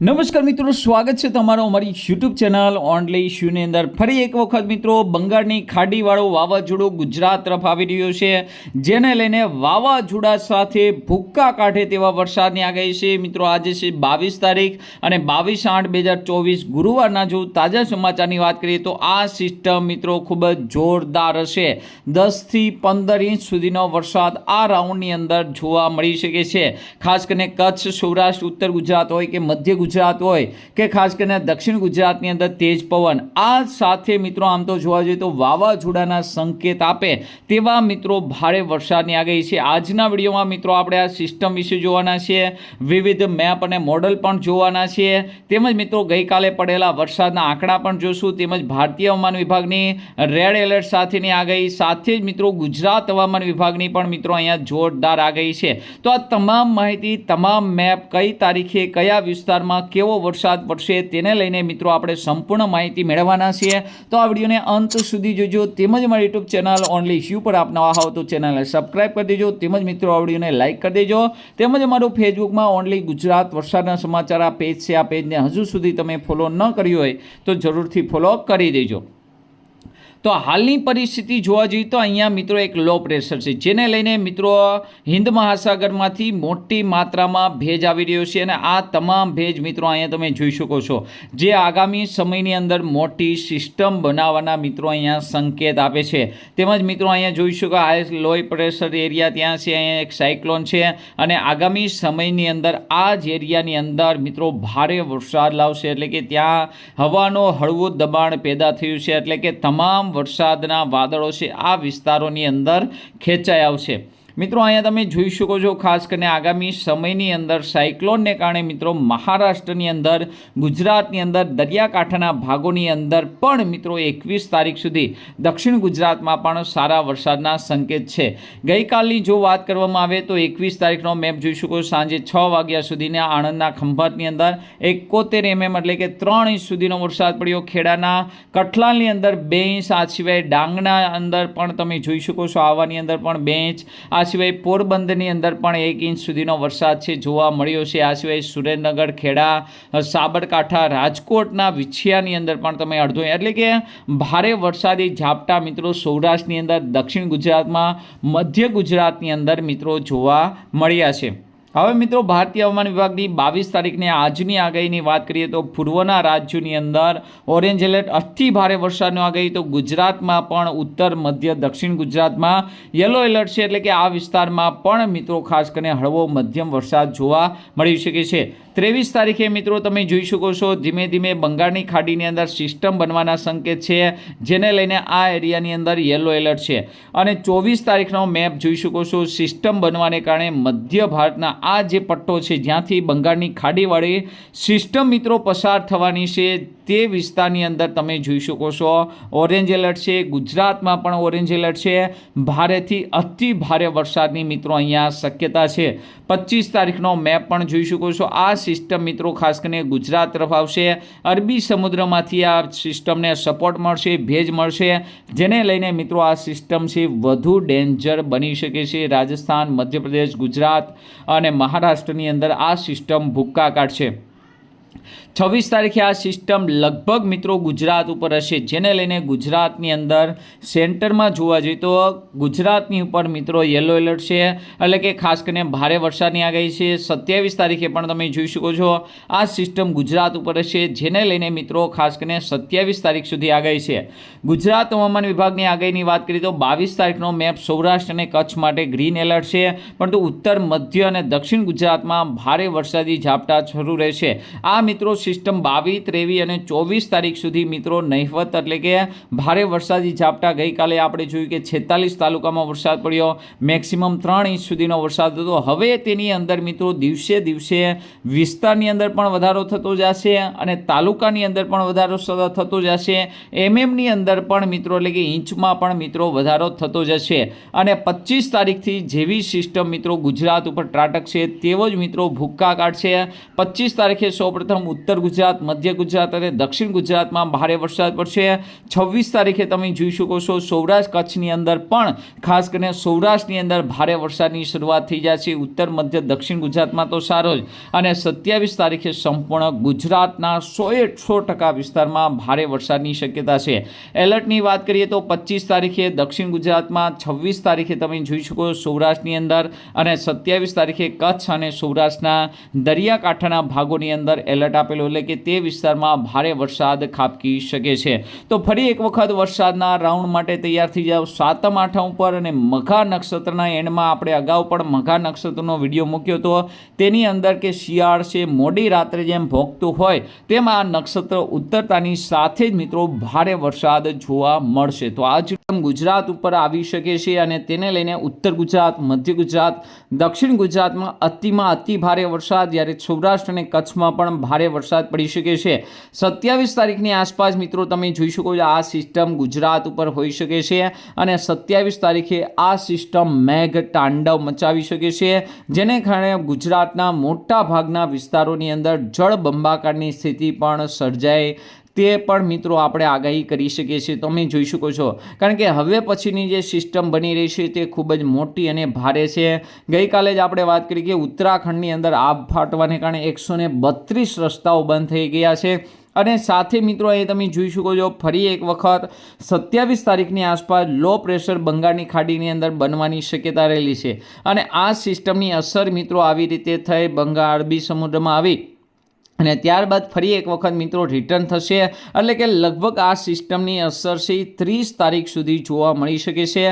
નમસ્કાર મિત્રો, સ્વાગત છે તમારો અમારી યુટ્યુબ ચેનલ ઓનલી ઇશ્યુની અંદર. ફરી એક વખત મિત્રો, બંગાળની ખાડીવાળું વાવાઝોડું ગુજરાત તરફ આવી રહ્યું છે, જેને લઈને વાવાઝોડા સાથે ભૂક્કા કાઢે તેવા વરસાદની આગાહી છે. મિત્રો, આજે છે બાવીસ તારીખ અને બાવીસ આઠ બે હજાર ચોવીસ ગુરુવારના જો તાજા સમાચારની વાત કરીએ તો આ સિસ્ટમ મિત્રો ખૂબ જ જોરદાર હશે. દસથી પંદર ઇંચ સુધીનો વરસાદ આ રાઉન્ડની અંદર જોવા મળી શકે છે. ખાસ કરીને કચ્છ, સૌરાષ્ટ્ર, ઉત્તર ગુજરાત હોય કે મધ્ય ગુજરાત હોય કે ખાસ કરીને દક્ષિણ ગુજરાતની અંદર તેજ પવન, આ સાથે મિત્રો આમ તો જોવા જઈએ તો વાવાઝોડાના સંકેત આપે તેવા મિત્રો ભારે વરસાદની આગાહી છે. આજના વિડીયોમાં મિત્રો આપણે આ સિસ્ટમ વિશે જોવાના છીએ, વિવિધ મેપ અને મોડલ પણ જોવાના છીએ. તેમજ મિત્રો ગઈકાલે પડેલા વરસાદના આંકડા પણ જોશું. તેમજ ભારતીય હવામાન વિભાગની રેડ એલર્ટ સાથેની આગાહી, સાથે જ મિત્રો ગુજરાત હવામાન વિભાગની પણ મિત્રો અહીંયા જોરદાર આગાહી છે. તો આ તમામ માહિતી, તમામ મેપ કઈ તારીખે, કયા વિસ્તારમાં કેવો વરસાદ પડશે તેને લઈને મિત્રો આપણે સંપૂર્ણ માહિતી મેળવવાના છીએ. તો આ વિડીયોને અંત સુધી જોજો. તેમજ મારી યુટ્યુબ ચેનલ ઓનલી ઇશ્યુ પર આપ નવા હોવ તો ચેનલને સબસ્ક્રાઇબ કરી દેજો. તેમજ મિત્રો, આ વિડીયોને લાઇક કરી દેજો. તેમજ અમારું ફેસબુકમાં ઓનલી ગુજરાત વરસાદના સમાચાર આ પેજ છે. આ પેજને હજુ સુધી તમે ફોલો ન કર્યું હોય તો જરૂરથી ફોલો કરી દેજો. તો હાલની પરિસ્થિતિ જોવા જઈએ તો અહીંયા મિત્રો એક લો પ્રેશર છે, જેને લઈને મિત્રો હિન્દ મહાસાગરમાંથી મોટી માત્રામાં ભેજ આવી રહ્યો છે અને આ તમામ ભેજ મિત્રો અહીંયા તમે જોઈ શકો છો, જે આગામી સમયની અંદર મોટી સિસ્ટમ બનાવવાના મિત્રો અહીંયા સંકેત આપે છે. તેમજ મિત્રો અહીંયા જોઈ શકો આ લો પ્રેશર એરિયા ત્યાં છે, અહીંયા એક સાયક્લોન છે અને આગામી સમયની અંદર આ જ એરિયાની અંદર મિત્રો ભારે વરસાદ લાવશે, એટલે કે ત્યાં હવાનો હળવું દબાણ પેદા થયું છે, એટલે કે તમામ વરસાદના વાદળો છે. આ વિસ્તારોની અંદર ખેંચાઈ આવશે. મિત્રો, અહીંયા તમે જોઈ શકો છો, ખાસ કરીને આગામી સમયની અંદર સાયક્લોનને કારણે મિત્રો, મહારાષ્ટ્રની અંદર, ગુજરાતની અંદર, દરિયાકાંઠાના ભાગોની અંદર પણ મિત્રો, એકવીસ તારીખ સુધી દક્ષિણ ગુજરાતમાં પણ સારા વરસાદના સંકેત છે. ગઈકાલની જો વાત કરવામાં આવે તો એકવીસ તારીખનો મેપ જોઈ શકો સાંજે છ વાગ્યા સુધીના આણંદના ખંભાતની અંદર એકોતેર એમએમ એટલે કે ત્રણ ઇંચ સુધીનો વરસાદ પડ્યો. ખેડાના કઠલાલની અંદર બે ઇંચ, આ સિવાય ડાંગના અંદર પણ તમે જોઈ શકો છો, આવાની અંદર પણ બે ઇંચ, આ સિવાય પોરબંદરની અંદર પણ એક ઇંચ સુધીનો વરસાદ છે જોવા મળ્યો છે. આ સિવાય સુરેન્દ્રનગર, ખેડા, સાબરકાંઠા, રાજકોટના વિછિયાની અંદર પણ તમે અડધો એટલે કે ભારે વરસાદી ઝાપટા મિત્રો સૌરાષ્ટ્રની અંદર, દક્ષિણ ગુજરાતમાં, મધ્ય ગુજરાતની અંદર મિત્રો જોવા મળ્યા છે. હવે મિત્રો, ભારતીય હવામાન વિભાગની બાવીસ તારીખની આજની આગાહીની વાત કરીએ તો પૂર્વના રાજ્યોની અંદર ઓરેન્જ એલર્ટ, અતિ ભારે વરસાદની આગાહી, તો ગુજરાતમાં પણ ઉત્તર, મધ્ય, દક્ષિણ ગુજરાતમાં યલો એલર્ટ છે, એટલે કે આ વિસ્તારમાં પણ મિત્રો, ખાસ કરીને હળવો મધ્યમ વરસાદ જોવા મળી શકે છે. ત્રેવીસ તારીખે મિત્રો, તમે જોઈ શકો છો, ધીમે ધીમે બંગાળની ખાડીની અંદર સિસ્ટમ બનવાના સંકેત છે, જેને લઈને આ એરિયાની અંદર યલો એલર્ટ છે. અને ચોવીસ તારીખનો મેપ જોઈ શકો છો, સિસ્ટમ બનવાને કારણે મધ્ય ભારતના આ જે પટ્ટો છે, જ્યાંથી બંગાળની ખાડીવાળી સિસ્ટમ મિત્રો પસાર થવાની છે, તે વિસ્તારની અંદર તમે જોઈ શકો છો. ઓરેન્જ એલર્ટ છે, ગુજરાતમાં પણ ઓરેન્જ એલર્ટ છે. ભારેથી અતિ ભારે વરસાદની મિત્રો અહીંયા શક્યતા છે. પચીસ તારીખનો મેપ પણ જોઈ શકો છો. આ સિસ્ટમ મિત્રો ખાસ કરીને ગુજરાત તરફ આવશે. અરબી સમુદ્રમાંથી આ સિસ્ટમને સપોર્ટ મળશે, ભેજ મળશે, જેને લઈને મિત્રો આ સિસ્ટમ છે, વધુ ડેન્જર બની શકે છે. રાજસ્થાન, મધ્યપ્રદેશ, ગુજરાત અને મહારાષ્ટ્રની અંદર આ સિસ્ટમ ભૂક્કા કાઢશે. છવ્વીસ તારીખે આ સિસ્ટમ લગભગ મિત્રો ગુજરાત ઉપર હશે. જેને લઈને ગુજરાતની અંદર સેન્ટરમાં જોવા જઈએ તો ગુજરાતની ઉપર મિત્રો યલો એલર્ટ છે. એટલે કે ખાસ કરીને ભારે વરસાદની આગાહી છે. સત્યાવીસ તારીખે પણ તમે જોઈ શકો છો આ સિસ્ટમ ગુજરાત ઉપર હશે. જેને લઈને મિત્રો ખાસ કરીને સત્યાવીસ તારીખ સુધી આગાહી છે. ગુજરાત હવામાન વિભાગની આગાહીની વાત કરીએ તો બાવીસ તારીખનો મેપ સૌરાષ્ટ્ર અને કચ્છ માટે ગ્રીન એલર્ટ છે. પરંતુ ઉત્તર, મધ્ય અને દક્ષિણ ગુજરાતમાં ભારે વરસાદી ઝાપટા શરૂ રહેશે. આ મિત્રો, સિસ્ટમ બાવીસ, ત્રેવીસ અને ચોવીસ તારીખ સુધી મિત્રો નહિવત, એટલે કે ભારે વરસાદી ઝાપટા ગઈકાલે આપણે જોયું કે છેતાલીસ તાલુકામાં વરસાદ પડ્યો, મેક્સિમમ ત્રણ ઇંચ સુધીનો વરસાદ હતો હવે તેની અંદર મિત્રો દિવસે દિવસે વિસ્તારની અંદર પણ વધારો થતો જશે અને તાલુકાની અંદર પણ વધારો થતો જશે. એમએમની અંદર પણ મિત્રો, એટલે કે ઇંચમાં પણ મિત્રો વધારો થતો જશે. અને પચીસ તારીખથી જેવી સિસ્ટમ મિત્રો ગુજરાત ઉપર ત્રાટકશે, તેવો જ મિત્રો ભૂક્કા કાઢશે. પચીસ તારીખે સૌપ્રથમ ઉત્તર ગુજરાત, મધ્ય ગુજરાત અને દક્ષિણ ગુજરાતમાં ભારે વરસાદ પડશે. છવ્વીસ તારીખે તમે જોઈ શકો છો સૌરાષ્ટ્ર કચ્છની અંદર પણ, ખાસ કરીને સૌરાષ્ટ્રની અંદર ભારે વરસાદની શરૂઆત થઈ જશે ઉત્તર, મધ્ય, દક્ષિણ ગુજરાતમાં તો સારો જ. અને સત્યાવીસ તારીખે સંપૂર્ણ ગુજરાતના સોએ સો ટકા વિસ્તારમાં ભારે વરસાદની શક્યતા છે. એલર્ટની વાત કરીએ તો પચીસ તારીખે દક્ષિણ ગુજરાતમાં, છવ્વીસ તારીખે તમે જોઈ શકો સૌરાષ્ટ્રની અંદર અને સત્યાવીસ તારીખે કચ્છ અને સૌરાષ્ટ્રના દરિયાકાંઠાના ભાગોની અંદર એલર્ટ આપેલું એટલે કે તે વિસ્તારમાં ભારે વરસાદ ખાબકી શકે છે. તો ફરી એક વખત વરસાદના રાઉન્ડ માટે તૈયાર થઈ જાઓ સાતમ આઠમ ઉપર અને મઘા નક્ષત્રના એન્ડમાં આપણે અગાઉ પણ મઘા નક્ષત્રનો વીડિયો મૂક્યો હતો. તેની અંદર કે શિયાળ છે, મોડી રાત્રે જેમ ભોગતું હોય તેમ આ નક્ષત્ર ઉત્તરતાની સાથે જ મિત્રો ભારે વરસાદ જોવા મળશે. તો આ ગુજરાત ઉપર આવી શકે છે અને તેને લઈને ઉત્તર ગુજરાત, મધ્ય ગુજરાત, દક્ષિણ ગુજરાતમાં અતિમાં અતિ ભારે વરસાદ. જ્યારે સૌરાષ્ટ્ર અને કચ્છમાં પણ ભારે વરસાદ પડી શકે છે. સત્યાવીસ તારીખની આસપાસ મિત્રો તમે જોઈ શકો છો આ સિસ્ટમ ગુજરાત ઉપર હોઈ શકે છે અને સત્યાવીસ તારીખે આ સિસ્ટમ મેઘ તાંડવ મચાવી શકે છે. જેને કારણે ગુજરાતના મોટા ભાગના વિસ્તારોની અંદર જળબંબાકારની સ્થિતિ પણ સર્જાય તે પણ મિત્રો આપણે આગાહી કરી શકીએ છીએ. તમે જોઈ શકો છો. કારણ કે હવે પછીની જે સિસ્ટમ બની રહી છે તે ખૂબ જ મોટી અને ભારે છે. ગઈકાલે જ આપણે વાત કરી કે ઉત્તરાખંડની અંદર આભ ફાટવાને કારણે એકસો ને બત્રીસ રસ્તાઓ બંધ થઈ ગયા છે. અને સાથે મિત્રો એ તમે જોઈ શકો છો, ફરી એક વખત સત્યાવીસ તારીખની આસપાસ લો પ્રેશર બંગાળની ખાડીની અંદર બનવાની શક્યતા રહેલી છે. અને આ સિસ્ટમની અસર મિત્રો આવી રીતે થઈ. બંગાળ અરબી સમુદ્રમાં આવી અને ત્યારબાદ ફરી એક વખત મિત્રો રિટર્ન થશે, એટલે કે લગભગ આ સિસ્ટમની અસર છે ત્રીસ તારીખ સુધી જોવા મળી શકે છે,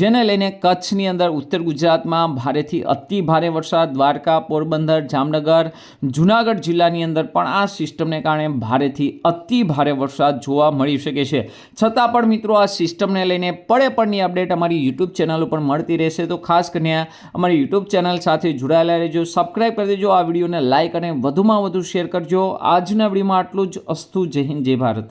જેને લઈને કચ્છની અંદર ઉત્તર ગુજરાતમાં ભારેથી અતિ ભારે વરસાદ, દ્વારકા, પોરબંદર, જામનગર, જુનાગઢ જિલ્લાની અંદર પણ આ સિસ્ટમને કારણે ભારેથી અતિ ભારે વરસાદ જોવા મળી શકે છે. છતાં પણ મિત્રો આ સિસ્ટમને લઈને પડે પડની અપડેટ અમારી યુટ્યુબ ચેનલ ઉપર મળતી રહેશે, તો ખાસ કરીને અમારી યુટ્યુબ ચેનલ સાથે જોડાયેલા રહેજો સબસ્ક્રાઈબ કરી દેજો, આ વિડીયોને લાઇક અને વધુમાં વધુ શેર કરજો. આજના વિડીયોમાં આટલું જ. અસ્તુ જય હિન્દ જય ભારત.